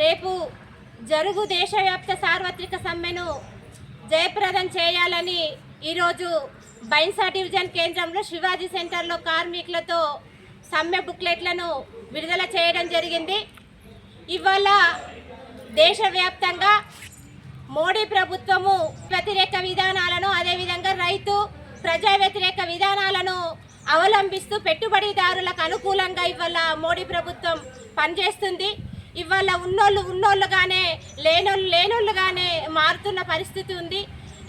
రేపు జరుగు దేశవ్యాప్త సార్వత్రిక సమ్మెను జయప్రదం చేయాలని ఈరోజు బైన్సా డివిజన్ కేంద్రంలో శివాజీ సెంటర్లో కార్మికులతో సమ్మె బుక్లెట్లను విడుదల చేయడం జరిగింది. ఇవాళ దేశవ్యాప్తంగా మోడీ ప్రభుత్వము వ్యతిరేక విధానాలను అదేవిధంగా రైతు ప్రజా వ్యతిరేక విధానాలను అవలంబిస్తూ పెట్టుబడిదారులకు అనుకూలంగా ఇవాళ మోడీ ప్రభుత్వం పనిచేస్తుంది. ఇవాళ ఉన్నోళ్ళు ఉన్నోళ్ళుగానే లేనోళ్ళు లేనోళ్ళుగానే మారుతున్న పరిస్థితి ఉంది.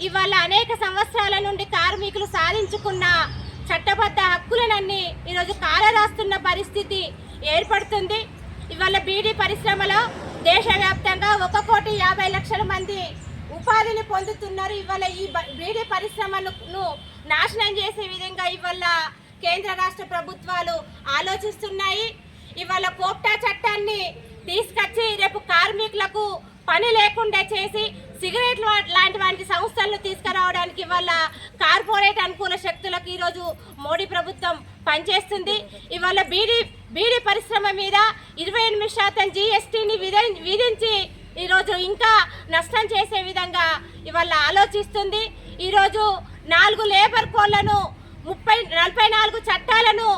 ఇవాళ అనేక సంవత్సరాల నుండి కార్మికులు సాధించుకున్న చట్టబద్ధ హక్కులనన్నీ ఈరోజు కాలరాస్తున్న పరిస్థితి ఏర్పడుతుంది. ఇవాళ బీడీ పరిశ్రమలో దేశవ్యాప్తంగా ఒక కోటి యాభై లక్షల మంది ఉపాధిని పొందుతున్నారు. ఇవాళ ఈ బీడీ పరిశ్రమను నాశనం చేసే విధంగా ఇవాళ కేంద్ర రాష్ట్ర ప్రభుత్వాలు ఆలోచిస్తున్నాయి. ఇవాళ కోప్టా చట్టాన్ని తీసుకొచ్చి రేపు కార్మికులకు పని లేకుండా చేసి సిగరెట్లు లాంటి వంటి సంస్థలను తీసుకురావడానికి ఇవాళ కార్పొరేట్ అనుకూల శక్తులకు ఈరోజు మోడీ ప్రభుత్వం పనిచేస్తుంది. ఇవాళ బీడీ బీడీ పరిశ్రమ మీద ఇరవై ఎనిమిది శాతం జీఎస్టీని విధించి ఈరోజు ఇంకా నష్టం చేసే విధంగా ఇవాళ ఆలోచిస్తుంది. ఈరోజు నాలుగు లేబర్ కోళ్ళను ముప్పై నలభై నాలుగు చట్టాలను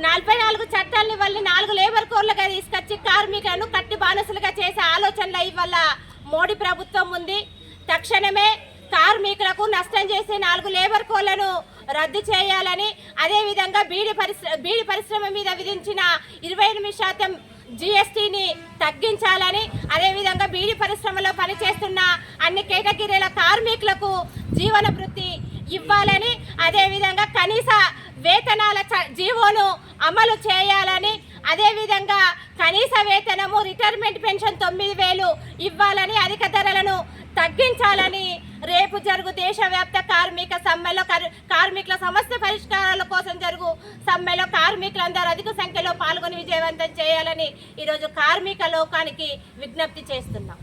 నలభై నాలుగు చట్టాలని వల్ల నాలుగు లేబర్ కోర్లుగా తీసుకొచ్చి కార్మికులను కట్టి బానిసలుగా చేసే ఆలోచనలు ఇవాళ మోడీ ప్రభుత్వం ఉంది. తక్షణమే కార్మికులకు నష్టం చేసే నాలుగు లేబర్ కోళ్ళను రద్దు చేయాలని అదేవిధంగా బీడి పరిశ్రమ బీడి పరిశ్రమ మీద విధించిన ఇరవై ఎనిమిది శాతం జిఎస్టీని తగ్గించాలని అదేవిధంగా బీడి పరిశ్రమలో పనిచేస్తున్న అన్ని కేటగిరీల కార్మికులకు జీవన వృత్తి ఇవ్వాలని అదేవిధంగా కనీస వేతనాల చ- జీవోను అమలు చేయాలని అదేవిధంగా కనీస వేతనము రిటైర్మెంట్ పెన్షన్ తొమ్మిది వేలు ఇవ్వాలని అధిక ధరలను తగ్గించాలని రేపు జరుగు దేశవ్యాప్త కార్మిక సమ్మెలో కర్- కార్మికుల సమస్య పరిష్కారాల కోసం జరుగు సమ్మెలో కార్మికులందరూ అధిక సంఖ్యలో పాల్గొని విజయవంతం చేయాలని ఈరోజు కార్మిక లోకానికి విజ్ఞప్తి చేస్తున్నాం.